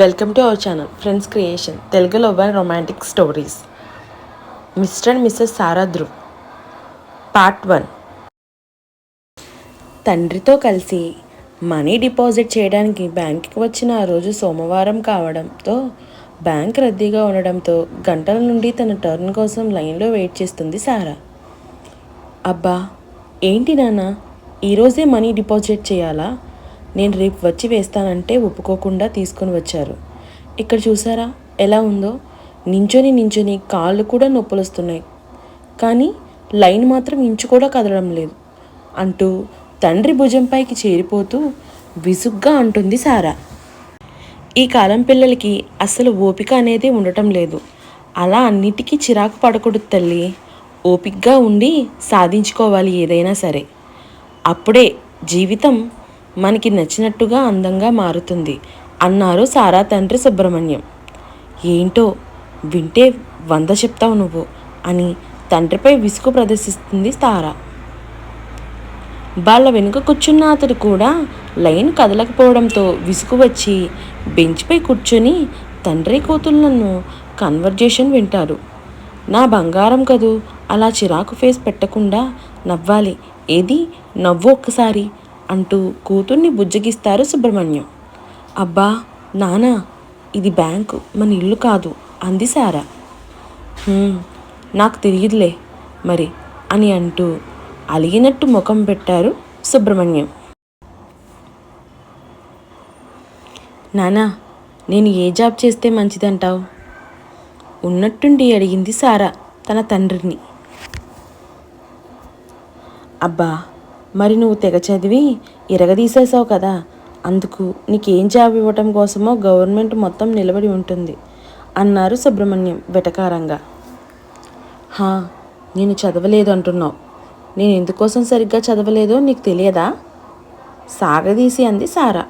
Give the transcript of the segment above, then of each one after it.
Welcome to our channel friends creation Telugu love and romantic stories mister and missus Sara Dhruv part one తండ్రితో కలిసి money deposit చేయడానికి బ్యాంక్కి వచ్చిన ఆ రోజు సోమవారం కావడంతో బ్యాంక్ రద్దీగా ఉండడంతో గంటల నుండి తన టర్న్ కోసం లైన్లో వెయిట్ చేస్తుంది సారా. అబ్బా ఏంటి నాన్న? ఈరోజే మనీ డిపాజిట్ చేయాలా? నేను రేపు వచ్చి వేస్తానంటే ఒప్పుకోకుండా తీసుకొని వచ్చారు. ఇక్కడ చూసారా? ఎలా ఉందో? నించొని నించొని కాళ్ళు కూడా నొప్పులు వస్తున్నాయి. కానీ లైన్ మాత్రం ఇంచు కూడా కదలడం లేదు. అంటూ తండ్రి భుజంపైకి చేరిపోతూ విసుగ్గా అంటుంది సారా. ఈ కాలం పిల్లలకి అసలు ఓపిక అనేది ఉండటం లేదు. అలా అన్నిటికీ చిరాకు పడకూడదు తల్లి. ఓపికగా ఉండి సాధించుకోవాలి ఏదైనా సరే. అప్పుడే జీవితం మనకి నచ్చినట్టుగా అందంగా మారుతుంది అన్నారు సారా తండ్రి సుబ్రహ్మణ్యం. ఏంటో వింటే వంద చెప్తావు నువ్వు అని తండ్రిపై విసుగు ప్రదర్శిస్తుంది సారా. వాళ్ళ వెనుక కూర్చున్న అతడు కూడా లైన్ కదలకపోవడంతో విసుగు వచ్చి బెంచ్పై కూర్చొని తండ్రి కూతుళ్ళను కన్వర్జేషన్ వింటారు నా బంగారం కదూ అలా చిరాకు ఫేస్ పెట్టకుండా నవ్వాలి. ఏది? నవ్వు ఒక్కసారి. అంటూ కూతుర్ని బుజ్జగిస్తారు సుబ్రహ్మణ్యం. అబ్బా నానా ఇది బ్యాంకు మన ఇల్లు కాదు అంది సారా. నాకు తెలియదులే మరి అని అంటూ అలిగినట్టు ముఖం పెట్టారు సుబ్రహ్మణ్యం. నానా నేను ఏ జాబ్ చేస్తే మంచిదంటావు? ఉన్నట్టుండి అడిగింది సారా తన తండ్రిని. అబ్బా మరి నువ్వు తెగ చదివి ఇరగదీసేసావు కదా. అందుకు నీకేం జాబ్ ఇవ్వటం కోసమో గవర్నమెంట్ మొత్తం నిలబడి ఉంటుంది అన్నారు సుబ్రహ్మణ్యం వెటకారంగా. హా నేను చదవలేదు అంటున్నావు. నేను ఎందుకోసం సరిగ్గా చదవలేదో నీకు తెలియదా? సాగదీసి అంది సారా.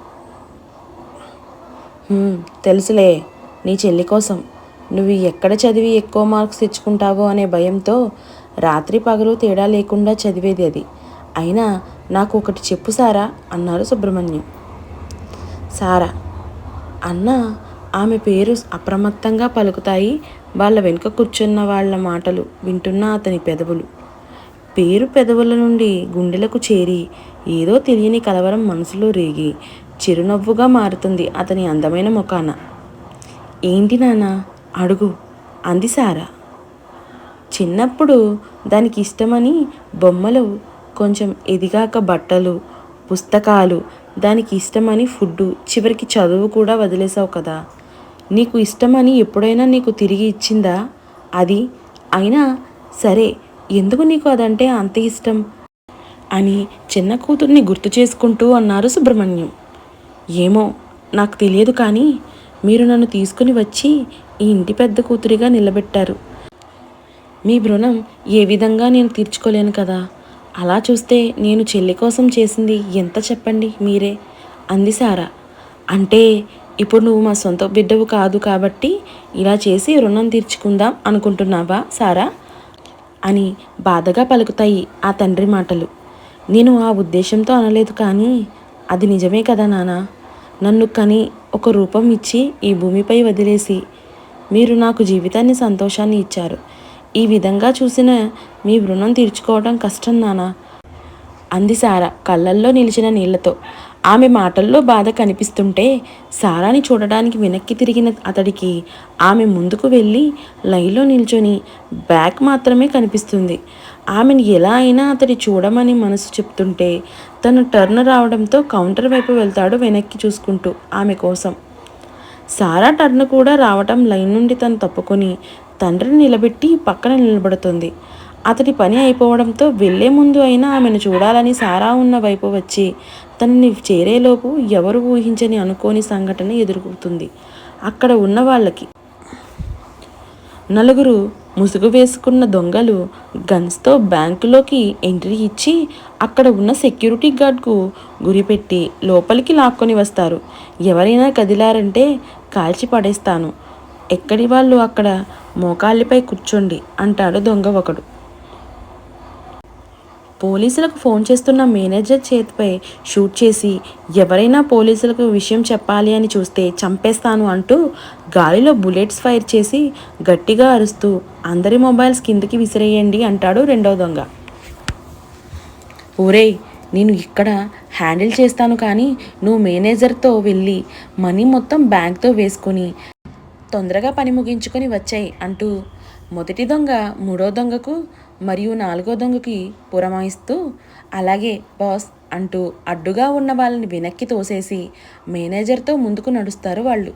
తెలుసులే నీ చెల్లి కోసం. నువ్వు ఎక్కడ చదివి ఎక్కువ మార్క్స్ తెచ్చుకుంటావో అనే భయంతో రాత్రి పగలు తేడా లేకుండా చదివేది అది. అయినా నాకు ఒకటి చెప్పు సారా అన్నారు సుబ్రహ్మణ్యం. సారా అన్న ఆమె పేరు అప్రమత్తంగా పలుకుతాయి వాళ్ళ వెనుక కూర్చున్న వాళ్ళ మాటలు వింటున్న అతని పెదవులు. పేరు పెదవుల నుండి గుండెలకు చేరి ఏదో తెలియని కలవరం మనసులో రేగి చిరునవ్వుగా మారుతుంది అతని అందమైన ముఖాన. ఏంటి నాన్న అడుగు అంది సారా. చిన్నప్పుడు దానికి ఇష్టమని బొమ్మలు కొంచెం ఎదిగాక బట్టలు పుస్తకాలు దానికి ఇష్టమని ఫుడ్డు చివరికి చదువు కూడా వదిలేసావు కదా. నీకు ఇష్టమని ఎప్పుడైనా నీకు తిరిగి ఇచ్చిందా? అది అయినా సరే ఎందుకు నీకు అదంటే అంత ఇష్టం? అని చిన్న కూతుర్ని గుర్తు చేసుకుంటూ అన్నారు సుబ్రహ్మణ్యం. ఏమో నాకు తెలియదు కానీ మీరు నన్ను తీసుకుని వచ్చి ఈ ఇంటి పెద్ద కూతురిగా నిలబెట్టారు. మీ రుణం ఏ విధంగా నేను తీర్చుకోలేను కదా? అలా చూస్తే నేను చెల్లి కోసం చేసింది ఎంత చెప్పండి మీరే అంది సారా. అంటే ఇప్పుడు నువ్వు మా సొంత బిడ్డవు కాదు కాబట్టి ఇలా చేసి రుణం తీర్చుకుందాం అనుకుంటున్నావా సారా? అని బాధగా పలుకుతాయి ఆ తండ్రి మాటలు. నేను ఆ ఉద్దేశంతో అనలేదు కానీ అది నిజమే కదా నానా. నన్ను కని ఒక రూపం ఇచ్చి ఈ భూమిపై వదిలేసి మీరు నాకు జీవితాన్ని సంతోషాన్ని ఇచ్చారు. ఈ విధంగా చూసిన మీ రుణం తీర్చుకోవడం కష్టం నానా. అంది సారా కళ్ళల్లో నిలిచిన నీళ్ళతో. ఆమె మాటల్లో బాధ కనిపిస్తుంటే సారాని చూడడానికి వెనక్కి తిరిగిన అతడికి ఆమె ముందుకు వెళ్ళి లైన్లో నిల్చొని బ్యాక్ మాత్రమే కనిపిస్తుంది. ఆమెను ఎలా అయినా అతడి చూడమని మనసు చెప్తుంటే తన టర్న్ రావడంతో కౌంటర్ వైపు వెళ్తాడు వెనక్కి చూసుకుంటూ ఆమె కోసం. సారా టర్న్ కూడా రావటం లైన్ నుండి తను తప్పుకొని తండ్రిని నిలబెట్టి పక్కన నిలబడుతుంది. అతడి పని అయిపోవడంతో వెళ్ళే ముందు అయినా ఆమెను చూడాలని సారా ఉన్న వైపు వచ్చి తనని చేరేలోపు ఎవరు ఊహించని అనుకోని సంఘటన ఎదుర్కొంటుంది. అక్కడ ఉన్న వాళ్ళకి. నలుగురు ముసుగు వేసుకున్న దొంగలు గన్స్తో బ్యాంకులోకి ఎంట్రీ ఇచ్చి అక్కడ ఉన్న సెక్యూరిటీ గార్డ్కు గురిపెట్టి లోపలికి లాక్కొని వస్తారు. ఎవరైనా కదిలారంటే కాల్చి పడేస్తాను. ఎక్కడి వాళ్ళు అక్కడ మోకాళ్ళపై కూర్చోండి అంటాడు దొంగ ఒకడు. పోలీసులకు ఫోన్ చేస్తున్న మేనేజర్ చేతిపై షూట్ చేసి ఎవరైనా పోలీసులకు విషయం చెప్పాలి అని చూస్తే చంపేస్తాను అంటూ గాలిలో బుల్లెట్స్ ఫైర్ చేసి గట్టిగా అరుస్తూ అందరి మొబైల్స్ కిందకి విసిరేయండి అంటాడు రెండో దొంగ. ఒరేయ్ నేను ఇక్కడ హ్యాండిల్ చేస్తాను కానీ నువ్వు మేనేజర్తో వెళ్ళి మనీ మొత్తం బ్యాంక్తో వేసుకొని తొందరగా పని ముగించుకొని వచ్చాయి అంటూ మొదటి దొంగ మూడో దొంగకు మరియు నాలుగో దొంగకి పురమాయిస్తూ అలాగే బాస్ అంటూ అడ్డుగా ఉన్న వాళ్ళని వెనక్కి తోసేసి మేనేజర్తో ముందుకు నడుస్తారు వాళ్ళు.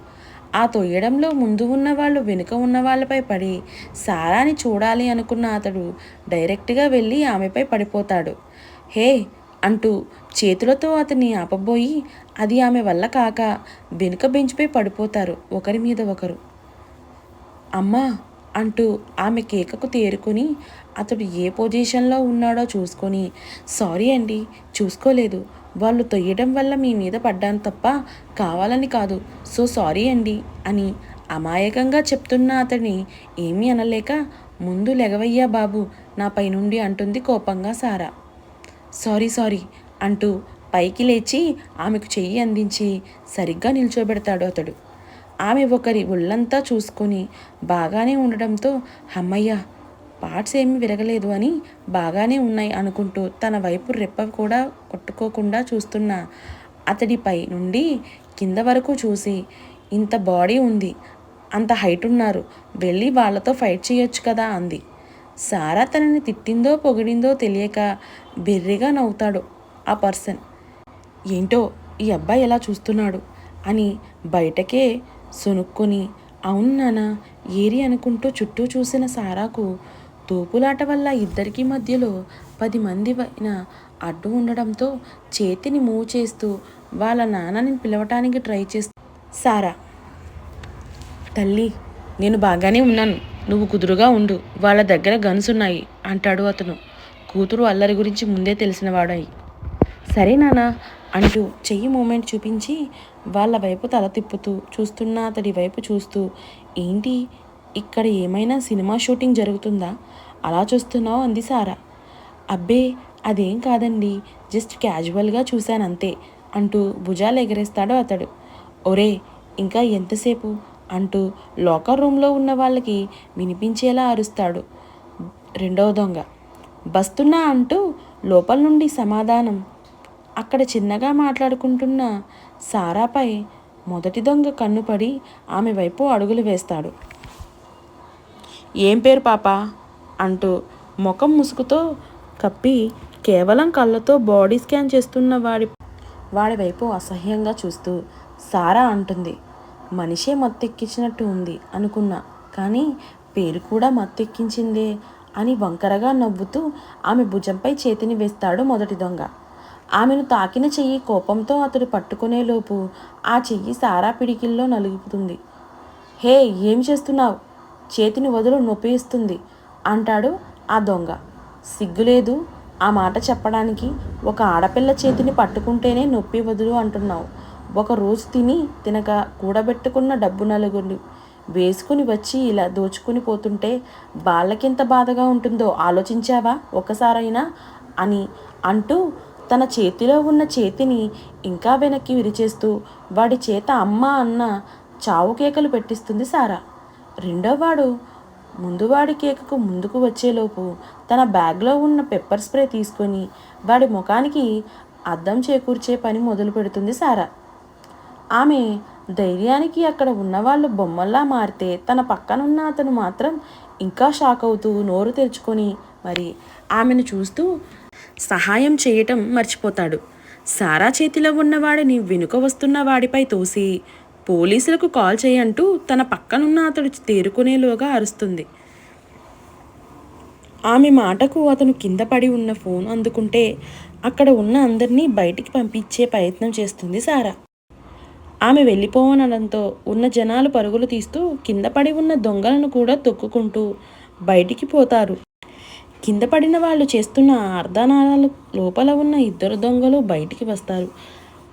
ఆ తొయ్యడంలో ముందు ఉన్న వాళ్ళు వెనుక ఉన్న వాళ్ళపై పడి సారాని చూడాలి అనుకున్న అతడు డైరెక్ట్గా వెళ్ళి ఆమెపై పడిపోతాడు. హే అంటూ చేతులతో అతన్ని ఆపబోయి అది ఆమె వల్ల కాక వెనుక బెంచ్పై పడిపోతారు ఒకరి మీద ఒకరు. అమ్మా అంటూ ఆమె కేకకు తేరుకొని అతడు ఏ పొజిషన్లో ఉన్నాడో చూసుకొని సారీ అండి చూసుకోలేదు. వాళ్ళు తొయ్యడం వల్ల మీ మీద పడ్డాను తప్ప కావాలని కాదు. సో సారీ అండి అని అమాయకంగా చెప్తున్న అతడిని ఏమీ అనలేక ముందు లెగవయ్యా బాబు నా పైనుండి అంటుంది కోపంగా సారా. సారీ సారీ అంటూ పైకి లేచి ఆమెకు చెయ్యి అందించి సరిగ్గా నిల్చోబెడతాడు అతడు. ఆమె ఒకరి ఒళ్ళంతా చూసుకొని బాగానే ఉండడంతో అమ్మయ్య పార్ట్స్ ఏమీ విరగలేదు అని బాగానే ఉన్నాయి అనుకుంటూ తన వైపు రెప్ప కూడా కొట్టుకోకుండా చూస్తున్న అతడిపై నుండి కింద వరకు చూసి ఇంత బాడీ ఉంది అంత హైట్ ఉన్నారు వెళ్ళి వాళ్ళతో ఫైట్ చేయొచ్చు కదా అంది. సారా తనని తిట్టిందో పొగిడిందో తెలియక బెర్రిగా నవ్వుతాడు ఆ పర్సన్. ఏంటో ఈ అబ్బాయి ఎలా చూస్తున్నాడు? అని బయటకే సొనుక్కొని అవును నాన్న ఏరి అనుకుంటూ చుట్టూ చూసిన సారాకు తోపులాట వల్ల ఇద్దరికీ మధ్యలో పది మంది పైన అడ్డు ఉండడంతో చేతిని మూవ్ చేస్తూ వాళ్ళ నాన్నని పిలవటానికి ట్రై చేస్తూ సారా తల్లి నేను బాగానే ఉన్నాను. నువ్వు కుదురుగా ఉండు. వాళ్ళ దగ్గర గన్స్ ఉన్నాయి అంటాడు అతను. కూతురు అల్లరి గురించి ముందే తెలిసినవాడాయి సరే నానా అంటూ చెయ్యి మూమెంట్ చూపించి వాళ్ళ వైపు తల తిప్పుతూ చూస్తున్న అతడి వైపు చూస్తూ ఏంటి? ఇక్కడ ఏమైనా సినిమా షూటింగ్ జరుగుతుందా? అలా చూస్తున్నావు? అంది సారా. అబ్బే అదేం కాదండి. జస్ట్ క్యాజువల్గా చూశానంతే అంటూ భుజాలు ఎగరేస్తాడు అతడు. ఒరే ఇంకా ఎంతసేపు? అంటూ లోకర్ రూమ్లో ఉన్న వాళ్ళకి వినిపించేలా అరుస్తాడు రెండవ దొంగ. బస్తున్నా అంటూ లోపల నుండి సమాధానం. అక్కడ చిన్నగా మాట్లాడుకుంటున్న సారాపై మొదటి దొంగ కన్నుపడి ఆమె వైపు అడుగులు వేస్తాడు. ఏం పేరు పాప? అంటూ ముఖం ముసుగుతో కప్పి కేవలం కళ్ళతో బాడీ స్కాన్ చేస్తున్న వాడి వాడి వైపు అసహ్యంగా చూస్తూ సారా అంటుంది. మనిషే మత్తెక్కించినట్టు ఉంది అనుకున్నా. కానీ పేరు కూడా మత్తెక్కించిందే అని వంకరగా నవ్వుతూ ఆమె భుజంపై చేతిని వేస్తాడు మొదటి దొంగ. ఆమెను తాకిన చెయ్యి కోపంతో అతడు పట్టుకునేలోపు ఆ చెయ్యి సారా పిడికిల్లో నలుగుతుంది హే ఏం చేస్తున్నావు? చేతిని వదులు నొప్పిస్తుంది అంటాడు ఆ దొంగ. సిగ్గులేదు ఆ మాట చెప్పడానికి ఒక ఆడపిల్ల చేతిని పట్టుకుంటేనే నొప్పి వదులు అంటున్నావు. ఒక రోజు తిని తినక కూడబెట్టుకున్న డబ్బు నలుగురు వేసుకుని వచ్చి ఇలా దోచుకుని పోతుంటే వాళ్ళకింత బాధగా ఉంటుందో ఆలోచించావా ఒకసారైనా అని అంటూ తన చేతిలో ఉన్న చేతిని ఇంకా వెనక్కి విరిచేస్తూ వాడి చేత అమ్మ అన్న చావు కేకలు పెట్టిస్తుంది సారా. రెండోవాడు ముందువాడి కేకకు ముందుకు వచ్చేలోపు తన బ్యాగ్లో ఉన్న పెప్పర్ స్ప్రే తీసుకొని వాడి ముఖానికి అద్దం చేకూర్చే పని మొదలు పెడుతుంది సారా. ఆమె ధైర్యానికి అక్కడ ఉన్నవాళ్ళు బొమ్మల్లా మారితే తన పక్కనున్న అతను మాత్రం ఇంకా షాక్ అవుతూ నోరు తెరుచుకొని మరి ఆమెను చూస్తూ సహాయం చేయటం మర్చిపోతాడు. సారా చేతిలో ఉన్నవాడిని వెనుక వస్తున్న వాడిపై తోసి పోలీసులకు కాల్ చేయంటూ తన పక్కనున్న అతడు తేరుకునేలోగా అరుస్తుంది. ఆమె మాటకు అతను కింద పడి ఉన్న ఫోన్ అందుకుంటే అక్కడ ఉన్న అందరినీ బయటికి పంపించే ప్రయత్నం చేస్తుంది సారా. ఆమె వెళ్ళిపోవనడంతో ఉన్న జనాలు పరుగులు తీస్తూ కింద పడి ఉన్న దొంగలను కూడా తొక్కుకుంటూ బయటికి పోతారు. కింద పడిన వాళ్ళు చేస్తున్న అర్ధనాదాలు లోపల ఉన్న ఇద్దరు దొంగలు బయటికి వస్తారు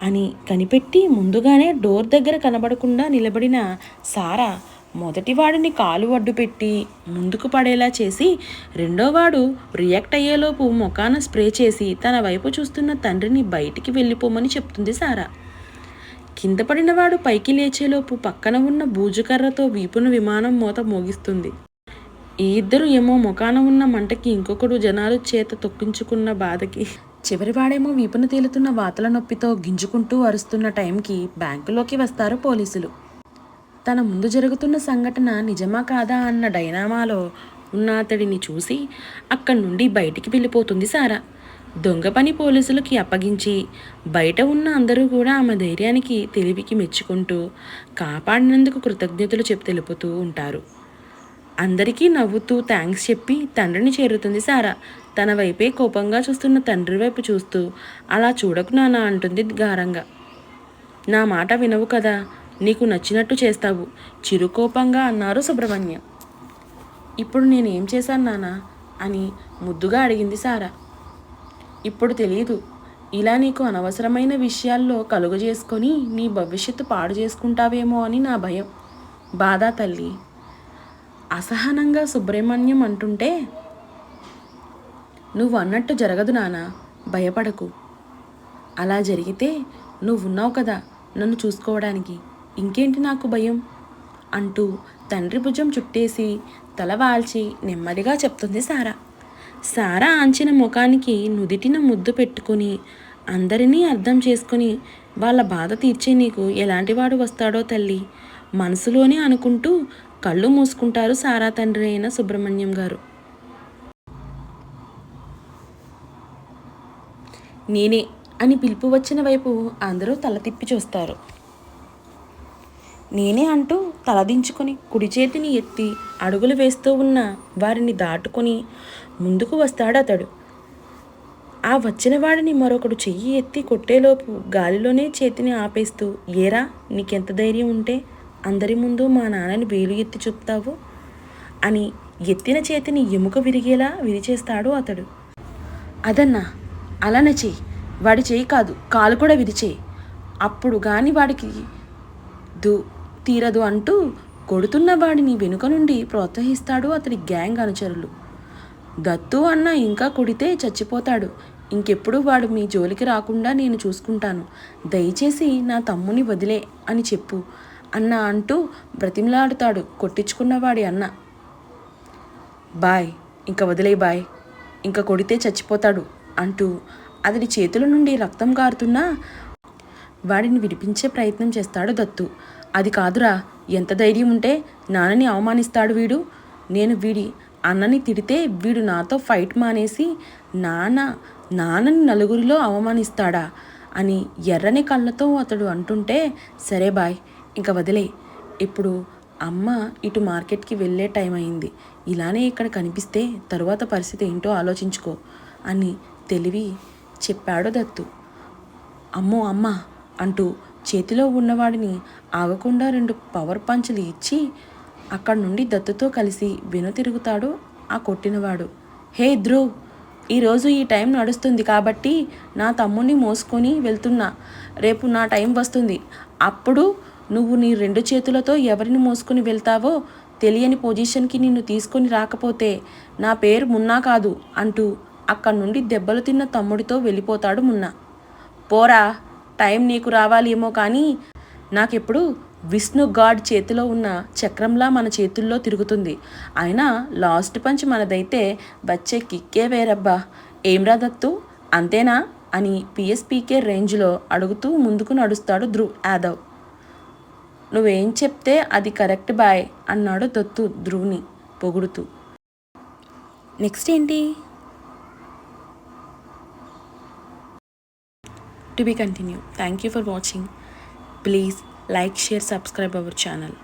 అని కనిపెట్టి ముందుగానే డోర్ దగ్గర కనబడకుండా నిలబడిన సారా మొదటివాడిని కాలు అడ్డు పెట్టి ముందుకు పడేలా చేసి రెండోవాడు రియాక్ట్ అయ్యేలోపు ముఖాన స్ప్రే చేసి తన వైపు చూస్తున్న తండ్రిని బయటికి వెళ్ళిపోమని చెప్తుంది సారా. కింద పడినవాడు పైకి లేచేలోపు పక్కన ఉన్న బూజుకర్రతో వీపున విమానం మోత మోగిస్తుంది. ఈ ఇద్దరు ఏమో ముఖాన ఉన్న మంటకి ఇంకొకడు జనాలు చేత తొక్కించుకున్న బాధకి. చివరివాడేమో వీపును తేలుతున్న వాతల నొప్పితో గింజుకుంటూ అరుస్తున్న టైంకి బ్యాంకులోకి వస్తారు పోలీసులు. తన ముందు జరుగుతున్న సంఘటన నిజమా కాదా అన్న డైనామాలో ఉన్న అతడిని చూసి అక్కడి నుండి బయటికి వెళ్ళిపోతుంది సారా. దొంగ పని పోలీసులకి అప్పగించి బయట ఉన్న అందరూ కూడా ఆమె ధైర్యానికి తెలివికి మెచ్చుకుంటూ కాపాడినందుకు కృతజ్ఞతలు చెప్పి తెలుపుతూ ఉంటారు. అందరికీ నవ్వుతూ థ్యాంక్స్ చెప్పి తండ్రిని చేరుతుంది సారా. తన వైపే కోపంగా చూస్తున్న తండ్రి వైపు చూస్తూ అలా చూడకు నానా అంటుంది గారంగా. నా మాట వినవు కదా నీకు నచ్చినట్టు చేస్తావు చిరుకోపంగా అన్నారు సుబ్రహ్మణ్యం. ఇప్పుడు నేనేం చేశాను నానా అని ముద్దుగా అడిగింది సారా. ఇప్పుడు తెలియదు ఇలా నీకు అనవసరమైన విషయాల్లో కలుగజేసుకొని నీ భవిష్యత్తు పాడు చేసుకుంటావేమో అని నా భయం. బాధ తల్లి అసహనంగా సుబ్రహ్మణ్యం అంటుంటే నువ్వు అన్నట్టు జరగదు నాన్న భయపడకు. అలా జరిగితే నువ్వున్నావు కదా నన్ను చూసుకోవడానికి ఇంకేంటి నాకు భయం? అంటూ తండ్రి భుజం చుట్టేసి తల వాల్చి నెమ్మదిగా చెప్తుంది సారా. సారా ఆంచిన ముఖానికి నుదిటిన ముద్దు పెట్టుకుని అందరినీ అర్థం చేసుకుని వాళ్ళ బాధ తీర్చే నీకు ఎలాంటివాడు వస్తాడో తల్లి మనసులోనే అనుకుంటూ కళ్ళు మూసుకుంటారు సారా తండ్రి అయిన సుబ్రహ్మణ్యం గారు. నేనే అని పిలుపు వచ్చిన వైపు అందరూ తల తిప్పి చూస్తారు. నేనే అంటూ తలదించుకొని కుడి చేతిని ఎత్తి అడుగులు వేస్తూ ఉన్న వారిని దాటుకొని ముందుకు వస్తాడు అతడు. ఆ వచ్చిన వాడిని మరొకడు చెయ్యి ఎత్తి కొట్టేలోపు గాలిలోనే చేతిని ఆపేస్తూ ఏరా నీకెంత ధైర్యం ఉంటే అందరి ముందు మా నాన్నని వేలు ఎత్తి చూపుతావు? అని ఎత్తిన చేతిని ఎముక విరిగేలా విరిచేస్తాడు అతడు. అదన్నా అలానే చెయ్యి వాడి చెయ్యి కాదు కాలు కూడా విరిచేయి అప్పుడు గాని వాడికి దు తీరదు అంటూ కొడుతున్న వాడిని వెనుక నుండి ప్రోత్సహిస్తాడు అతడి గ్యాంగ్ అనుచరులు. దత్తు అన్న ఇంకా కొడితే చచ్చిపోతాడు. ఇంకెప్పుడు వాడు మీ జోలికి రాకుండా నేను చూసుకుంటాను. దయచేసి నా తమ్ముని వదిలే అని చెప్పు. అన్న అంటూ బ్రతిమలాడుతాడు కొట్టించుకున్నవాడి అన్న. బాయ్ ఇంకా వదిలే బాయ్ ఇంకా కొడితే చచ్చిపోతాడు అంటూ అతడి చేతుల నుండి రక్తం కారుతున్నా వాడిని విడిపించే ప్రయత్నం చేస్తాడు దత్తు. అది కాదురా ఎంత ధైర్యం ఉంటే నాన్నని అవమానిస్తాడు వీడు. నేను వీడి అన్నని తిడితే వీడు నాతో ఫైట్ మానేసి నాన్న నాన్నని నలుగురిలో అవమానిస్తాడా అని ఎర్రని కళ్ళతో అతడు అంటుంటే సరే బాయ్ ఇంకా వదిలే. ఇప్పుడు అమ్మ ఇటు మార్కెట్కి వెళ్ళే టైం అయింది. ఇలానే ఇక్కడ కనిపిస్తే తరువాత పరిస్థితి ఏంటో ఆలోచించుకో అని తెలివి చెప్పాడు దత్తు. అమ్మో అమ్మ అంటూ చేతిలో ఉన్నవాడిని ఆగకుండా రెండు పవర్ పంచులు ఇచ్చి అక్కడి నుండి దత్తుతో కలిసి వెనుతిరుగుతాడు ఆ కొట్టినవాడు. హే ధ్రువ్ ఈరోజు ఈ టైం నడుస్తుంది కాబట్టి నా తమ్ముడిని మోసుకొని వెళ్తున్నా. రేపు నా టైం వస్తుంది. అప్పుడు నువ్వు నీ రెండు చేతులతో ఎవరిని మోసుకుని వెళ్తావో తెలియని పొజిషన్కి నిన్ను తీసుకొని రాకపోతే నా పేరు మున్నా కాదు అంటూ అక్కడి నుండి దెబ్బలు తిన్న తమ్ముడితో వెళ్ళిపోతాడు మున్నా. పోరా టైం నీకు రావాలేమో కానీ నాకెప్పుడు విష్ణు గాడ్ చేతిలో ఉన్న చక్రంలా మన చేతుల్లో తిరుగుతుంది. అయినా లాస్ట్ పంచ్ మనదైతే వచ్చే కిక్కే వేరబ్బా. ఏమ్రా దత్తు? అంతేనా? అని పిఎస్పీకే రేంజ్లో అడుగుతూ ముందుకు నడుస్తాడు ధ్రువ్ యాదవ్. నువ్వేం చెప్తే అది కరెక్ట్ బాయ్ అన్నాడు దత్తు ధ్రువుని పొగుడుతూ. నెక్స్ట్ ఏంటి? To be continue. Thank you for watching. Please like share subscribe our channel.